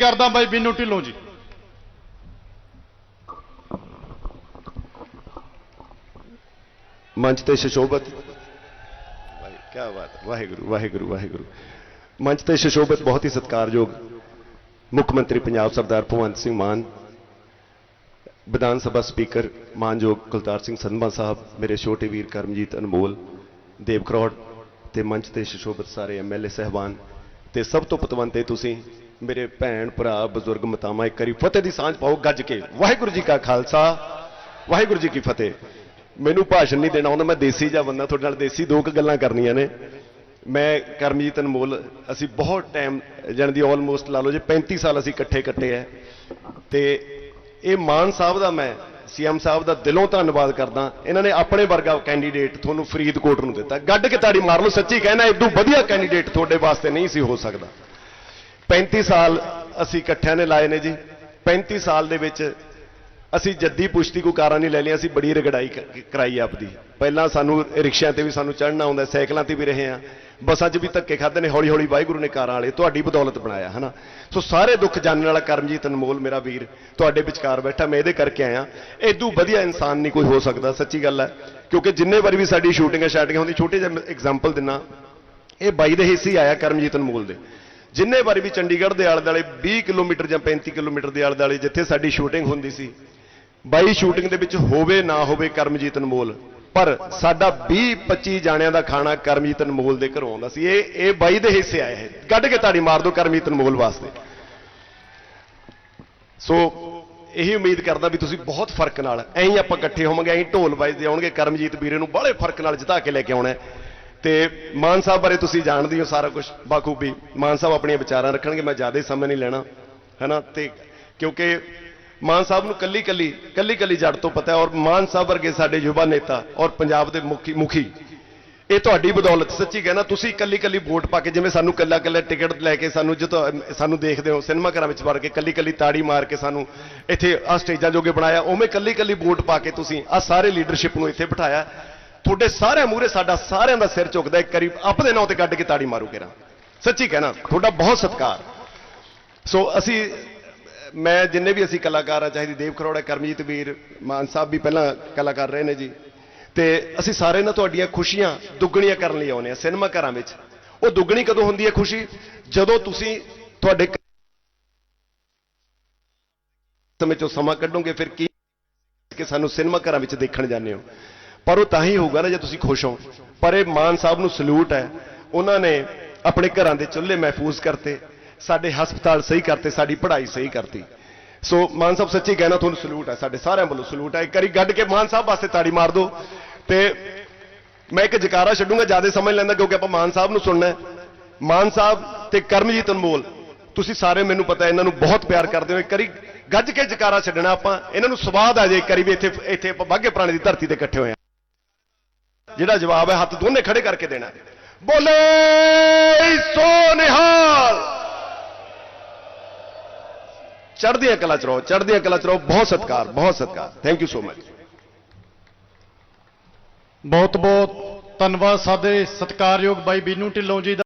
ਕਰਦਾ ਬਾਈ ਬੀਨੂ ਢਿੱਲੋਂ ਜੀ। ਮੰਚ ਤੇ ਸ਼ਸ਼ੋਭਤ। ਵਾਹਿ ਕੀ ਬਾਤ ਵਾਹਿਗੁਰੂ ਵਾਹਿਗੁਰੂ ਵਾਹਿਗੁਰੂ। ਮੰਚ ਤੇ ਸ਼ਸ਼ੋਭਤ ਬਹੁਤ ਹੀ ਸਤਿਕਾਰਯੋਗ ਮੁੱਖ ਮੰਤਰੀ ਪੰਜਾਬ ਸਰਦਾਰ ਭਗਵੰਤ ਸਿੰਘ ਮਾਨ ਵਿਧਾਨ ਸਭਾ ਸਪੀਕਰ ਮਾਨਯੋਗ ਕੁਲਤਾਰ ਸਿੰਘ ਸੰਧਮਾ ਸਾਹਿਬ ਮੇਰੇ ਛੋਟੇ ਵੀਰ ਕਰਮਜੀਤ ਅਨਮੋਲ ਦੇਵ ਕਰੋੜ ਤੇ ਮੰਚ ਤੇ ਸ਼ਸ਼ੋਭਤ ਸਾਰੇ ਐਮਐਲਏ ਸਹਿਬਾਨ ਤੇ ਸਭ ਤੋਂ ਪਤਵੰਤੇ ਤੁਸੀਂ ਮੇਰੇ ਭੈਣ, ਭਰਾ, ਬਜ਼ੁਰਗ ਮਤਾਮਾ ਇੱਕ ਵਾਰੀ ਫਤਿਹ ਦੀ ਸਾਂਝ ਪਾਓ ਗੱਜ ਕੇ। ਵਾਹਿਗੁਰੂ ਜੀ ਕਾ ਖਾਲਸਾ, ਵਾਹਿਗੁਰੂ ਜੀ ਕੀ ਫਤਿਹ। ਮੈਨੂੰ ਭਾਸ਼ਣ ਨਹੀਂ ਦੇਣਾ ਆਉਂਦਾ ਮੈਂ ਦੇਸੀ ਜਿਹਾ ਬੰਦਾ, ਤੁਹਾਡੇ ਨਾਲ ਦੇਸੀ ਦੋ ਕੁ ਗੱਲਾਂ ਕਰਨੀਆਂ ਨੇ। ਮੈਂ ਕਰਮਜੀਤ ਅਨਮੋਲ, ਅਸੀਂ ਬਹੁਤ ਟਾਈਮ, ਜਾਣ ਦੀ ਆਲਮੋਸਟ ਲਾ ਲਓ ਜੇ 35 ਸਾਲ ਅਸੀਂ ਇਕੱਠੇ ਕੱਟੇ ਐ। ਤੇ ਇਹ ਮਾਨ ਸਾਹਿਬ ਦਾ ਮੈਂ, ਸੀਐਮ ਸਾਹਿਬ ਦਾ ਦਿਲੋਂ ਧੰਨਵਾਦ ਕਰਦਾ। ਇਹਨਾਂ ਨੇ ਆਪਣੇ ਵਰਗਾ ਕੈਂਡੀਡੇਟ ਤੁਹਾਨੂੰ ਫਰੀਦਕੋਟ ਨੂੰ ਦਿੱਤਾ। ਗੱਡ ਕੇ ਤਾੜੀ ਮਾਰ ਲਓ, ਸੱਚੀ ਕਹਿਣਾ ਇਦੋਂ ਵਧੀਆ ਕੈਂਡੀਡੇਟ ਤੁਹਾਡੇ ਵਾਸਤੇ ਨਹੀਂ ਸੀ ਹੋ ਸਕਦਾ। 35 ਸਾਲ ਅਸੀਂ ਇਕੱਠਿਆਂ ਨੇ ਲਾਏ ਨੇ ਜੀ। 35 ਸਾਲ ਦੇ ਵਿੱਚ ਅਸੀਂ ਜੱਦੀ ਪੁਸ਼ਤੀ ਕੋ ਕਾਰਾਂ ਨਹੀਂ ਲੈ ਲਈਆਂ, ਅਸੀਂ ਬੜੀ ਰਗੜਾਈ ਕ- ਕਰਾਈ ਆਪਦੀ। ਪਹਿਲਾਂ ਸਾਨੂੰ ਰਿਕਸ਼ਿਆਂ ਤੇ ਵੀ ਸਾਨੂੰ ਚੜ੍ਹਨਾ ਆਉਂਦਾ, ਸਾਈਕਲਾਂ ਤੇ ਵੀ ਰਹੇ ਆ ਬੱਸਾਂ 'ਚ ਵੀ ਧੱਕੇ ਖਾਦੇ ਨੇ ਹੌਲੀ ਹੌਲੀ ਵਾਹਿਗੁਰੂ ਨੇ ਕਾਰਾਂ ਵਾਲੇ ਤੁਹਾਡੀ ਬਦੌਲਤ ਬਣਾਇਆ, ਹਨਾ? ਸੋ ਸਾਰੇ ਦੁੱਖ ਜਾਣਨ ਵਾਲਾ ਕਰਮਜੀਤ ਅਨਮੋਲ ਮੇਰਾ ਵੀਰ, ਤੁਹਾਡੇ ਵਿਚਕਾਰ ਬੈਠਾ, ਮੈਂ ਇਹਦੇ ਕਰਕੇ ਆਇਆ। ਇਦੋਂ ਵਧੀਆ ਇਨਸਾਨ ਨਹੀਂ ਕੋਈ ਹੋ ਸਕਦਾ, ਸੱਚੀ ਗੱਲ ਹੈ। ਕਿਉਂਕਿ ਜਿੰਨੇ ਵਾਰੀ ਵੀ ਸਾਡੀ ਸ਼ੂਟਿੰਗਾਂ ਸ਼ਾਟਿੰਗਾਂ ਹੁੰਦੀ ਛੋਟੇ ਜਿਹਾ ਐਗਜ਼ਾਮਪਲ ਦਿੰਨਾ। ਇਹ ਬਾਈ ਦੇ ਹਿੱਸੇ ਆਇਆ ਕਰਮਜੀਤ ਅਨਮੋਲ ਦੇ। ਜਿੰਨੇ ਵਾਰੀ ਵੀ ਚੰਡੀਗੜ੍ਹ ਦੇ ਆਲੇ ਦੁਆਲੇ 20 ਕਿਲੋਮੀਟਰ ਜਾਂ 35 ਕਿਲੋਮੀਟਰ ਦੇ ਆਲੇ ਦੁਆਲੇ ਜਿੱਥੇ ਸਾਡੀ ਸ਼ੂਟਿੰਗ ਹੁੰਦੀ ਸੀ, ਬਾਈ ਸ਼ੂਟਿੰਗ ਦੇ ਵਿੱਚ ਹੋਵੇ ਨਾ ਹੋਵੇ ਕਰਮਜੀਤ ਅਨਮੋਲ, ਪਰ ਸਾਡਾ 20 25 ਜਾਣਿਆਂ ਦਾ ਖਾਣਾ ਕਰਮਜੀਤ ਅਨਮੋਲ ਦੇ ਘਰੋਂ ਆਉਂਦਾ ਸੀ। ਇਹ ਇਹ ਬਾਈ ਦੇ ਹਿੱਸੇ ਆਏ ਹੈ ਕੱਢ ਕੇ ਤਾੜੀ ਮਾਰ ਦਿਓ ਕਰਮਜੀਤ ਅਨਮੋਲ ਵਾਸਤੇ। ਸੋ ਇਹੀ ਉਮੀਦ ਕਰਦਾ ਵੀ ਤੁਸੀਂ ਬਹੁਤ ਫ਼ਰਕ ਨਾਲ, ਐਂ ਆਪਾਂ ਇਕੱਠੇ ਹੋਵਾਂਗੇ, ਐਂ ਹੀ ਢੋਲ ਵੱਜਦੇ ਆਉਣਗੇ, ਕਰਮਜੀਤ ਵੀਰੇ ਨੂੰ ਬੜੇ ਫ਼ਰਕ ਨਾਲ ਜਿਤਾ ਕੇ ਲੈ ਕੇ ਆਉਣਾ ਤੇ ਮਾਨ ਸਾਹਿਬ ਬਾਰੇ ਤੁਸੀਂ ਜਾਣਦੇ ਹੋ ਸਾਰਾ ਕੁਝ ਬਾਖੂਬੀ ਮਾਨ ਸਾਹਿਬ ਆਪਣੀਆਂ ਵਿਚਾਰਾਂ ਰੱਖਣਗੇ, ਮੈਂ ਜ਼ਿਆਦਾ ਸਮੇਂ ਨਹੀਂ ਲੈਣਾ, ਹੈਨਾ? ਤੇ ਕਿਉਂਕਿ ਮਾਨ ਸਾਹਿਬ ਨੂੰ ਕੱਲੀ ਕੱਲੀ ਕੱਲੀ ਕੱਲੀ ਜੜ ਤੋਂ ਪਤਾ ਹੈ ਔਰ ਮਾਨ ਸਾਹਿਬ ਵਰਗੇ ਸਾਡੇ ਯੁਵਾ ਨੇਤਾ ਔਰ ਪੰਜਾਬ ਦੇ ਮੁਖੀ ਮੁਖੀ, ਇਹ ਤੁਹਾਡੀ ਬਦੌਲਤ ਸੱਚੀ ਕਹਿਣਾ ਤੁਸੀਂ ਕੱਲੀ ਕੱਲੀ ਵੋਟ ਪਾ ਕੇ ਜਿਵੇਂ ਸਾਨੂੰ ਕੱਲਾ ਕੱਲਾ ਟਿਕਟ ਲੈ ਕੇ ਸਾਨੂੰ ਜਦੋਂ ਸਾਨੂੰ ਦੇਖਦੇ ਹੋ, ਸਿਨੇਮਾ ਘਰਾਂ ਵਿੱਚ ਵੜ ਕੇ ਕੱਲੀ ਕੱਲੀ ਤਾੜੀ ਮਾਰ ਕੇ ਸਾਨੂੰ ਇੱਥੇ ਆ ਸਟੇਜਾਂ ਜੋਗੇ ਬਣਾਇਆ, ਉਵੇਂ ਕੱਲੀ ਕੱਲੀ ਵੋਟ ਪਾ ਕੇ ਤੁਸੀਂ ਆ ਸਾਰੇ ਲੀਡਰਸ਼ਿਪ ਨੂੰ ਇੱਥੇ ਬਿਠਾਇਆ। ਤੁਹਾਡੇ ਸਾਰਿਆਂ ਮੂਹਰੇ ਸਾਡਾ ਸਾਰਿਆਂ ਦਾ ਸਿਰ ਝੁਕਦਾ ਇੱਕ ਵਾਰੀ ਆਪਦੇ ਨਾਂ ਤੇ ਕੱਢ ਕੇ ਤਾੜੀ ਮਾਰੂ ਕੇਰਾ ਸੱਚੀ ਕਹਿਣਾ, ਤੁਹਾਡਾ ਬਹੁਤ ਸਤਿਕਾਰ। ਸੋ ਅਸੀਂ, ਮੈਂ ਜਿੰਨੇ ਵੀ ਅਸੀਂ ਕਲਾਕਾਰ ਆ, ਚਾਹੇ ਦੀ ਦੇਵ ਖਰੋੜਾ, ਕਰਮਜੀਤ ਵੀਰ, ਮਾਨ ਸਾਹਿਬ ਵੀ ਪਹਿਲਾਂ ਕਲਾਕਾਰ ਰਹੇ ਨੇ ਜੀ। ਤੇ ਅਸੀਂ ਸਾਰੇ ਨਾ ਤੁਹਾਡੀਆਂ ਖੁਸ਼ੀਆਂ ਦੁੱਗਣੀਆਂ ਕਰਨ ਲਈ ਆਉਨੇ ਆ ਸਿਨੇਮਾ ਘਰਾਂ ਵਿੱਚ। ਉਹ ਦੁੱਗਣੀ ਕਦੋਂ ਹੁੰਦੀ ਹੈ ਖੁਸ਼ੀ? ਜਦੋਂ ਤੁਸੀਂ ਤੁਹਾਡੇ ਸਮੇਂ ਚੋਂ ਸਮਾਂ ਕੱਢੋਗੇ, ਫਿਰ ਕੀ ਕਿ ਸਾਨੂੰ ਸਿਨੇਮਾ ਘਰਾਂ ਵਿੱਚ ਦੇਖਣ ਜਾਂਦੇ ਹੋ। ਪਰ ਉਹ ਤਾਂ ਹੀ ਹੋਊਗਾ ਨਾ ਜੇ ਤੁਸੀਂ ਖੁਸ਼ ਹੋ। ਪਰ ਇਹ ਮਾਨ ਸਾਹਿਬ ਨੂੰ ਸਲੂਟ ਹੈ। ਉਹਨਾਂ ਨੇ ਆਪਣੇ ਘਰਾਂ ਦੇ ਚੁੱਲ੍ਹੇ ਮਹਿਫੂਜ਼ ਕਰਤੇ। ਸਾਡੇ ਹਸਪਤਾਲ ਸਹੀ ਕਰਤੇ, ਸਾਡੀ ਪੜ੍ਹਾਈ ਸਹੀ ਕਰਤੀ। ਸੋ ਮਾਨ ਸਾਹਿਬ ਸੱਚੀ ਕਹਿਣਾ ਤੁਹਾਨੂੰ ਸਲੂਟ ਹੈ। ਸਾਡੇ ਸਾਰਿਆਂ ਵੱਲੋਂ ਸਲੂਟ ਹੈ। ਇੱਕ ਵਾਰੀ ਗੱਡ ਕੇ ਮਾਨ ਸਾਹਿਬ ਵਾਸਤੇ ਤਾੜੀ ਮਾਰ ਦਿਓ। ਤੇ ਮੈਂ ਇੱਕ ਜਕਾਰਾ ਛੱਡੂੰਗਾ, ਜ਼ਿਆਦਾ ਸਮਝ ਲੈਂਦਾ ਕਿਉਂਕਿ ਆਪਾਂ ਮਾਨ ਸਾਹਿਬ ਨੂੰ ਸੁਣਨਾ ਮਾਨ ਸਾਹਿਬ ਤੇ ਕਰਮਜੀਤ ਅਨਮੋਲ, ਤੁਸੀਂ ਸਾਰੇ ਮੈਨੂੰ ਪਤਾ ਇਹਨਾਂ ਨੂੰ ਬਹੁਤ ਪਿਆਰ ਕਰਦੇ ਹੋ। ਇੱਕ ਵਾਰੀ ਗੱਜ ਕੇ ਜਕਾਰਾ ਛੱਡਣਾ ਆਪਾਂ। ਇਹਨਾਂ ਨੂੰ ਸਵਾਦ ਆ ਜਾਏ ਕਰੀ ਵੀ ਇੱਥੇ ਇੱਥੇ ਆਪਾਂ ਬਾਗੇ ਪੁਰਾਣੇ ਦੀ ਧਰਤੀ ਤੇ ਇਕੱਠੇ ਹੋਏ ਆ। ਜਿਹੜਾ ਜਵਾਬ ਹੈ ਹੱਥ ਦੋਨੇ ਖੜੇ ਕਰਕੇ ਦੇਣਾ। ਹੈ। ਬੋਲੇ ਸੋ ਨਿਹਾਲ! ਚੜ੍ਹਦੀਆਂ ਕਲਾ ਚ ਰਹੋ, ਚੜ੍ਹਦੀਆਂ ਕਲਾ ਚ ਰਹੋ। ਬਹੁਤ ਸਤਿਕਾਰ ਬਹੁਤ ਸਤਿਕਾਰ। ਥੈਂਕ ਯੂ ਸੋ ਮਚ ਬਹੁਤ ਬਹੁਤ ਧੰਨਵਾਦ ਸਾਡੇ ਸਤਿਕਾਰਯੋਗ ਬਾਈ ਬੀਨੂ ਢਿੱਲੋਂ ਜੀ ਦਾ।